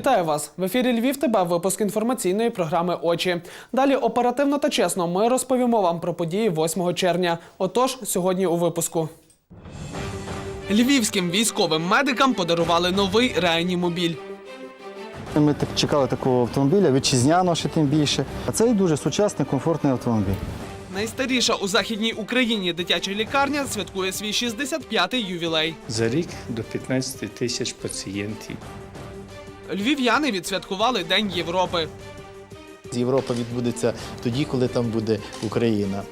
Вітаю вас в ефірі Львів. ТБ, випуск інформаційної програми Очі. Далі оперативно та чесно ми розповімо вам про події 8 червня. Отож, сьогодні у випуску. Львівським військовим медикам подарували новий реанімобіль. Ми так чекали такого автомобіля, вітчизняного ще тим більше. А це і дуже сучасний, комфортний автомобіль. Найстаріша у західній Україні дитяча лікарня святкує свій 65-й ювілей. За рік до 15 тисяч пацієнтів. Львів'яни відсвяткували День Європи. Європа відбудеться тоді, коли там буде Україна.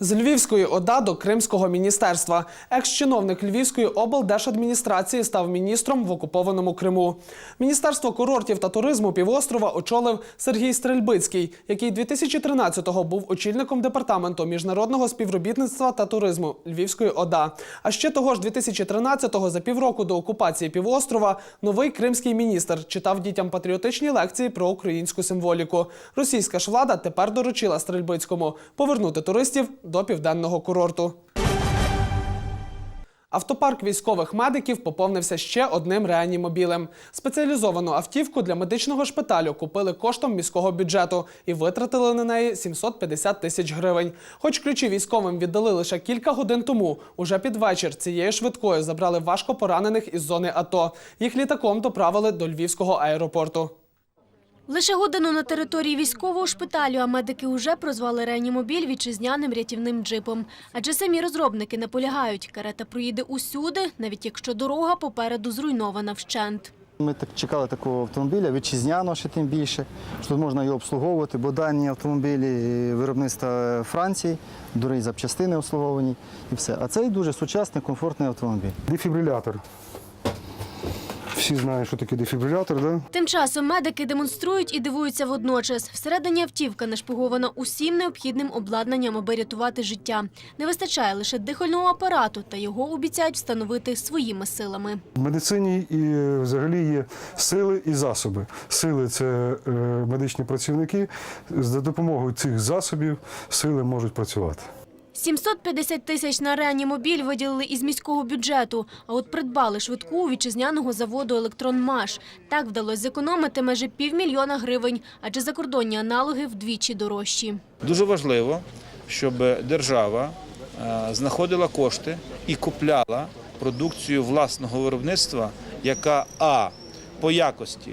З Львівської ОДА до Кримського міністерства. Екс-чиновник Львівської облдержадміністрації став міністром в окупованому Криму. Міністерство курортів та туризму півострова очолив Сергій Стрельбицький, який 2013-го був очільником департаменту міжнародного співробітництва та туризму Львівської ОДА. А ще того ж 2013-го, за півроку до окупації півострова, новий кримський міністр читав дітям патріотичні лекції про українську символіку. Російська ж влада тепер доручила Стрельбицькому повернути туристів до південного курорту. Автопарк військових медиків поповнився ще одним реанімобілем. Спеціалізовану автівку для медичного шпиталю купили коштом міського бюджету і витратили на неї 750 тисяч гривень. Хоч ключі військовим віддали лише кілька годин тому, уже під вечір цією швидкою забрали важко поранених із зони АТО. Їх літаком доправили до Львівського аеропорту. Лише годину на території військового шпиталю, а медики вже прозвали реанімобіль вітчизняним рятівним джипом. Адже самі розробники наполягають, карета проїде усюди, навіть якщо дорога попереду зруйнована вщент. Ми так чекали такого автомобіля, вітчизняного ще тим більше, що тут можна його обслуговувати, бо дані автомобілі виробництва Франції, дорогі запчастини обслуговані і все. А це і дуже сучасний, комфортний автомобіль. Дефібрилятор. Всі знають, що таке дефібрилятор, да? Тим часом медики демонструють і дивуються водночас. Всередині автівка нашпигована усім необхідним обладнанням, аби рятувати життя. Не вистачає лише дихального апарату, та його обіцяють встановити своїми силами. В медицині і е, взагалі є сили і засоби. Сили це е, медичні працівники. За допомогою цих засобів сили можуть працювати. 750 тисяч на реанімобіль виділили із міського бюджету, а от придбали швидку у вітчизняного заводу «Електронмаш». Так вдалося зекономити майже півмільйона гривень, адже закордонні аналоги вдвічі дорожчі. Дуже важливо, щоб держава е, знаходила кошти і купляла продукцію власного виробництва, яка а по якості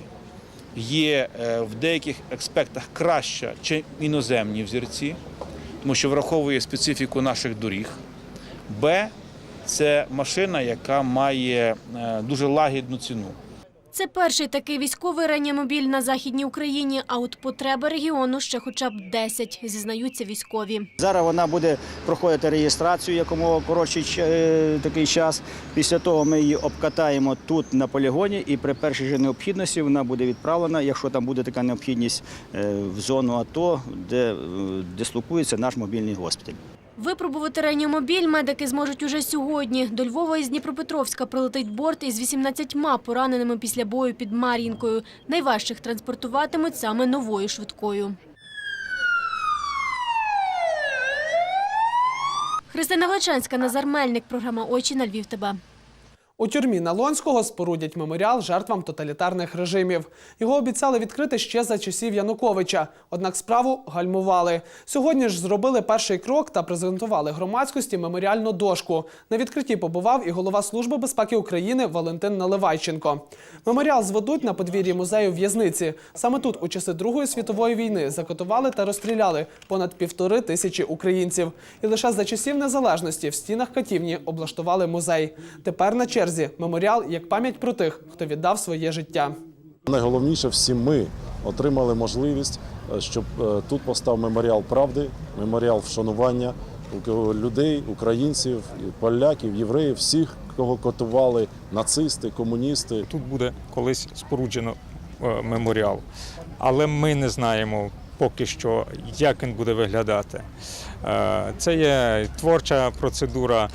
є е, в деяких аспектах краща, ніж іноземні взірці, тому що враховує специфіку наших доріг. Б це машина, яка має е, дуже лагідну ціну. Це перший такий військовий реанімобіль на Західній Україні, а от потреби регіону ще хоча б 10, зізнаються військові. Зараз вона буде проходити реєстрацію якомога коротший е, такий час. Після того ми її обкатаємо тут на полігоні, і при першій же необхідності вона буде відправлена, якщо там буде така необхідність, е, в зону АТО, де е, дислокується наш мобільний госпіталь. Випробувати реанімобіль медики зможуть уже сьогодні. До Львова із Дніпропетровська прилетить борт із 18 пораненими після бою під Мар'їнкою. Найважчих транспортуватимуть саме новою швидкою. Христина Влеченська, Назар Мельник. Програма «Очі» на Львів. ТБ. У тюрмі Налонського спорудять меморіал жертвам тоталітарних режимів. Його обіцяли відкрити ще за часів Януковича, однак справу гальмували. Сьогодні ж зробили перший крок та презентували громадськості меморіальну дошку. На відкритті побував і голова Служби безпеки України Валентин Наливайченко. Меморіал зведуть на подвір'ї музею в'язниці. Саме тут у часи Другої світової війни закатували та розстріляли понад півтори тисячі українців. І лише за часів незалежності в стінах катівні облаштували музей. Тепер на черзі меморіал як пам'ять про тих, хто віддав своє життя. Найголовніше, всі ми отримали можливість, е, щоб е, тут постав меморіал правди, меморіал вшанування у- людей, українців, поляків, євреїв, всіх, кого катували нацисти, комуністи. Тут буде колись споруджено е, меморіал, але ми не знаємо поки що, як він буде виглядати. Це є творча процедура.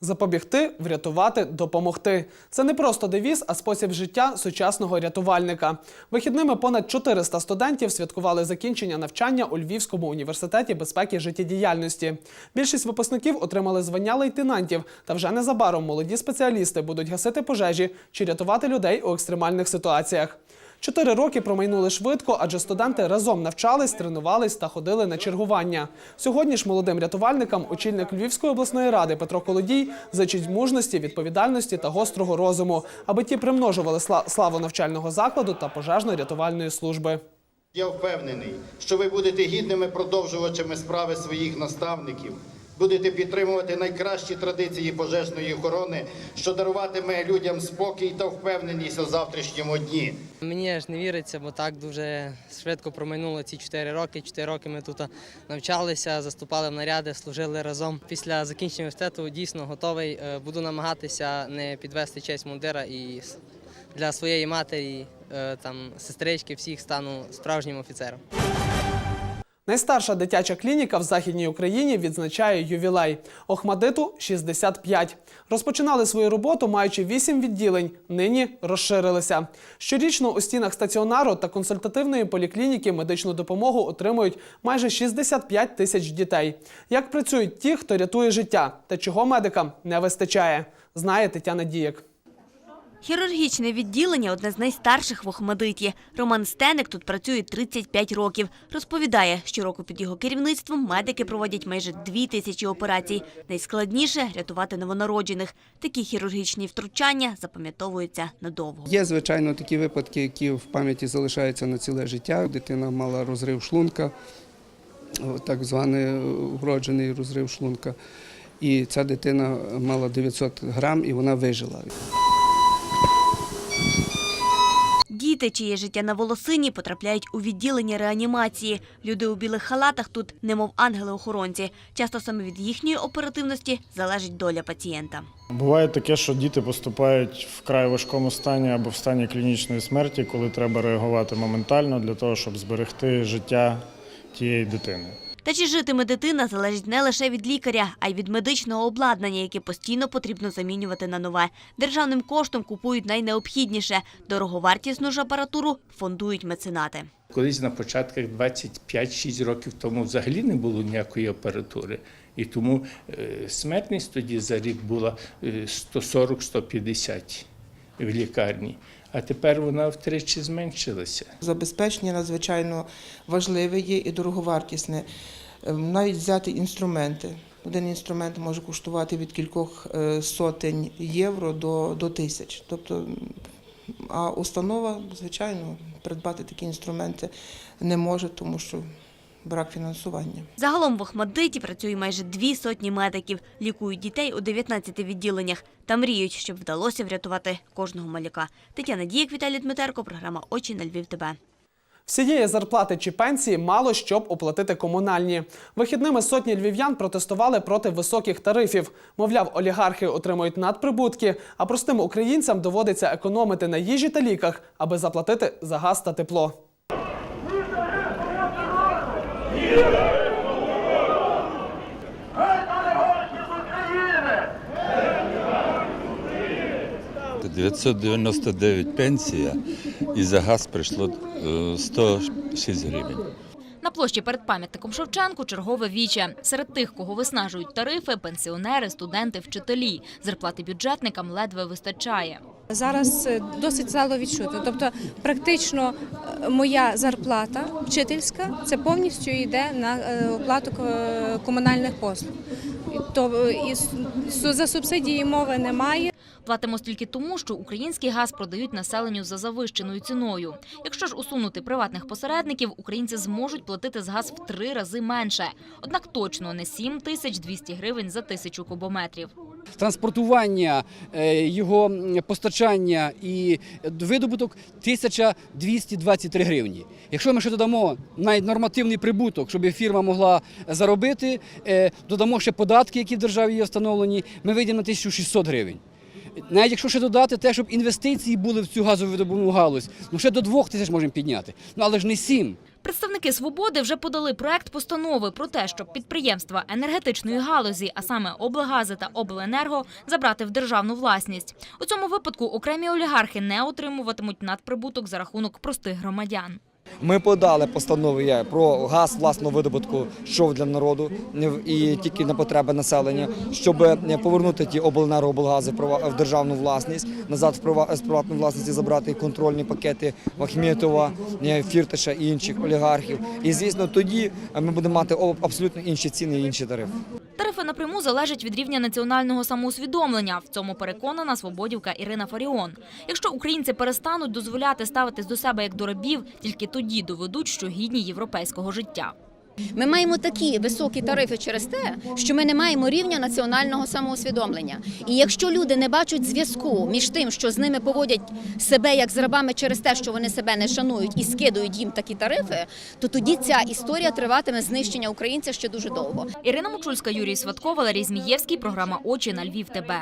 Запобігти, врятувати, допомогти. Це не просто девіз, а спосіб життя сучасного рятувальника. Вихідними понад 400 студентів святкували закінчення навчання у Львівському університеті безпеки життєдіяльності. Більшість випускників отримали звання лейтенантів, та вже незабаром молоді спеціалісти будуть гасити пожежі чи рятувати людей у екстремальних ситуаціях. Чотири роки промайнули швидко, адже студенти разом навчались, тренувались та ходили на чергування. Сьогодні ж молодим рятувальникам очільник Львівської обласної ради Петро Колодій зичить мужності, відповідальності та гострого розуму, аби ті примножували сла- славу навчального закладу та пожежно-рятувальної служби. Я впевнений, що ви будете гідними продовжувачами справи своїх наставників, будете підтримувати найкращі традиції пожежної охорони, що даруватиме людям спокій та впевненість у завтрашньому дні. Мені аж не віриться, бо так дуже швидко проминуло ці 4 роки. 4 роки ми тут навчалися, заступали в наряди, служили разом. Після закінчення університету дійсно готовий. Е, Буду намагатися не підвести честь мундира і для своєї матері, е, там сестрички, всіх стану справжнім офіцером. Найстарша дитяча клініка в Західній Україні відзначає ювілей. Охмадиту 65. Розпочинали свою роботу, маючи 8 відділень. Нині розширилися. Щорічно у стінах стаціонару та консультативної поліклініки медичну допомогу отримують майже 65 тисяч дітей. Як працюють ті, хто рятує життя, та чого медикам не вистачає, знає Тетяна Дієк. Хірургічне відділення одне з найстарших в Охмадиті. Роман Стеник тут працює 35 років. Розповідає, щороку під його керівництвом медики проводять майже дві тисячі операцій. Найскладніше рятувати новонароджених. Такі хірургічні втручання запам'ятовуються надовго. Є, звичайно, такі випадки, які в пам'яті залишаються на ціле життя. Дитина мала розрив шлунка, так званий вроджений розрив шлунка. І ця дитина мала 900 грам і вона вижила. Діти, чиє життя на волосині, потрапляють у відділення реанімації. Люди у білих халатах тут немов ангели-охоронці. Часто саме від їхньої оперативності залежить доля пацієнта. Буває таке, що діти поступають в край важкому стані або в стані клінічної смерті, коли треба реагувати моментально для того, щоб зберегти життя тієї дитини. Та чи житиме дитина залежить не лише від лікаря, а й від медичного обладнання, яке постійно потрібно замінювати на нове. Державним коштом купують найнеобхідніше. Дороговартісну ж апаратуру фондують меценати. Колись на початках 25-6 років тому взагалі не було ніякої апаратури. І тому е, смертність тоді за рік була е, 140-150 в лікарні. А тепер вона втричі зменшилася. Забезпечення надзвичайно важливе є і дороговартісне. Ем, Навіть взяти інструменти. Один інструмент може коштувати від кількох е, сотень євро до, до тисяч. Тобто, а установа, звичайно, придбати такі інструменти не може, тому що брак фінансування. Загалом в Охмадиті працює майже дві сотні медиків, лікують дітей у 19 відділеннях та мріють, щоб вдалося врятувати кожного маляка. Тетяна Дієк, Віталій Дмитерко, програма Очі на Львів. ТБ. Всієї зарплати чи пенсії мало щоб оплатити комунальні. Вихідними сотні львів'ян протестували проти високих тарифів. Мовляв, олігархи отримують надприбутки, а простим українцям доводиться економити на їжі та ліках, аби заплатити за газ та тепло. – 999 пенсія і за газ прийшло е, 106 гривень. На площі перед пам'ятником Шевченку чергове віче. Серед тих, кого виснажують тарифи, пенсіонери, студенти, вчителі. Зарплати бюджетникам ледве вистачає. Зараз е, досить стало відчути. Тобто, практично е, моя зарплата вчительська це повністю йде на е, оплату комунальних послуг. То за субсидії мови немає. Платимо стільки тому, що український газ продають населенню за завищеною ціною. Якщо ж усунути приватних посередників, українці зможуть платити за газ в три рази менше. Однак точно не 7 тисяч 200 гривень за тисячу кубометрів. транспортування, е, його постачання і видобуток 1223 гривні. Якщо ми ще додамо навіть нормативний прибуток, щоб фірма могла заробити, е, додамо ще податки, які в державі є встановлені, ми вийдемо на 1600 гривень. Навіть якщо ще додати те, щоб інвестиції були в цю газову видобувну галузь, ну ще до двох тисяч можемо підняти. Ну але ж не сім. Представники свободи вже подали проект постанови про те, щоб підприємства енергетичної галузі, а саме облгази та обленерго, забрати в державну власність. У цьому випадку окремі олігархи не отримуватимуть надприбуток за рахунок простих громадян. Ми подали постанову про газ власного видобутку, що для народу і тільки на потреби населення, щоб е, повернути ті обленерго облгази в державну власність, назад з приватної власності забрати контрольні пакети Вахметова, е, Фірташа і інших олігархів. І звісно, тоді ми будемо мати абсолютно інші ціни і інші тарифи. Тарифи напряму залежать від рівня національного самоусвідомлення. В цьому переконана свободівка Ірина Фаріон. Якщо українці перестануть дозволяти ставитись до себе як до рабів, тільки тоді доведуть, що гідні європейського життя. Ми маємо такі високі тарифи через те, що ми не маємо рівня національного самоусвідомлення. І якщо люди не бачать зв'язку між тим, що з ними поводять себе як з рабами через те, що вони себе не шанують і скидують їм такі тарифи, то тоді ця історія триватиме знищення українця ще дуже довго. Ірина Мочульська, Юрій Сватко, Валерій Змієвський. Програма Очі на Львів. ТБ.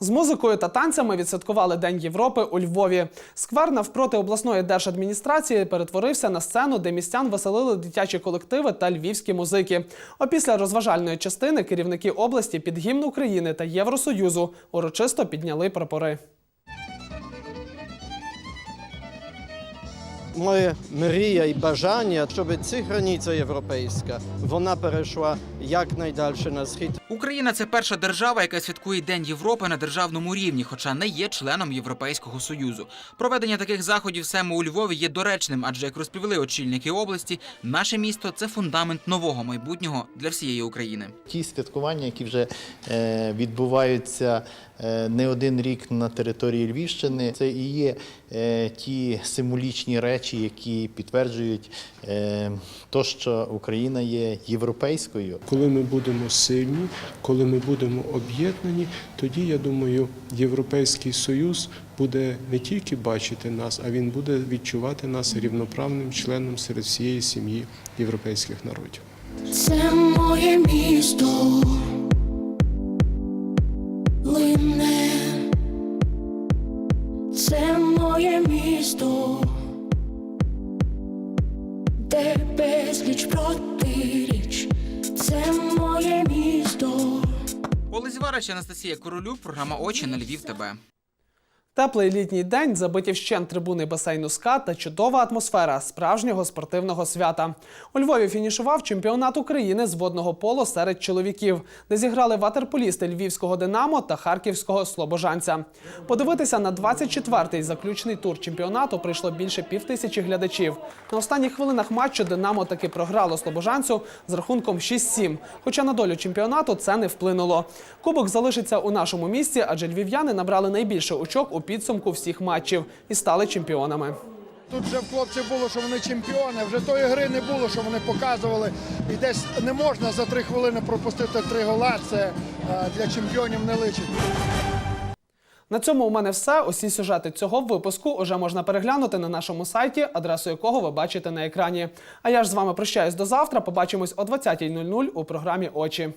З музикою та танцями відсвяткували День Європи у Львові. Сквер навпроти обласної держадміністрації перетворився на сцену, де містян веселили дитячі колективи та львівські музики. Опісля розважальної частини керівники області під гімн України та Євросоюзу урочисто підняли прапори. Моя мрія і бажання, щоб ця границя європейська вона перейшла якнайдальше на схід. Україна це перша держава, яка святкує День Європи на державному рівні, хоча не є членом Європейського союзу. Проведення таких заходів саме у Львові є доречним, адже як розповіли очільники області, наше місто це фундамент нового майбутнього для всієї України. Ті святкування, які вже е, відбуваються не один рік на території Львівщини, це і є е, ті символічні речі, які підтверджують е, то, що Україна є європейською. Коли ми будемо сильні, коли ми будемо об'єднані, тоді я думаю, Європейський Союз буде не тільки бачити нас, а він буде відчувати нас рівноправним членом серед всієї сім'ї європейських народів. Це моє місто моє місто, де безліч протиріч, це моє місто. Олесь Варич, Анастасія Королюк, програма Очі на Львів. ТБ. Теплий літній день, забиті вщент трибуни басейну СКА та чудова атмосфера справжнього спортивного свята. У Львові фінішував чемпіонат України з водного поло серед чоловіків, де зіграли ватерполісти львівського Динамо та харківського Слобожанця. Подивитися на 24-й заключний тур чемпіонату прийшло більше півтисячі глядачів. На останніх хвилинах матчу Динамо таки програло Слобожанцю з рахунком 6-7. Хоча на долю чемпіонату це не вплинуло. Кубок залишиться у нашому місті, адже львів'яни набрали найбільше очок у підсумку всіх матчів і стали чемпіонами. Тут вже в хлопців було, що вони чемпіони. Вже тої гри не було, що вони показували. І десь не можна за три хвилини пропустити три гола. Це е, для чемпіонів не личить. На цьому у мене все. Усі сюжети цього випуску уже можна переглянути на нашому сайті, адресу якого ви бачите на екрані. А я ж з вами прощаюсь до завтра. Побачимось о 20.00 у програмі Очі.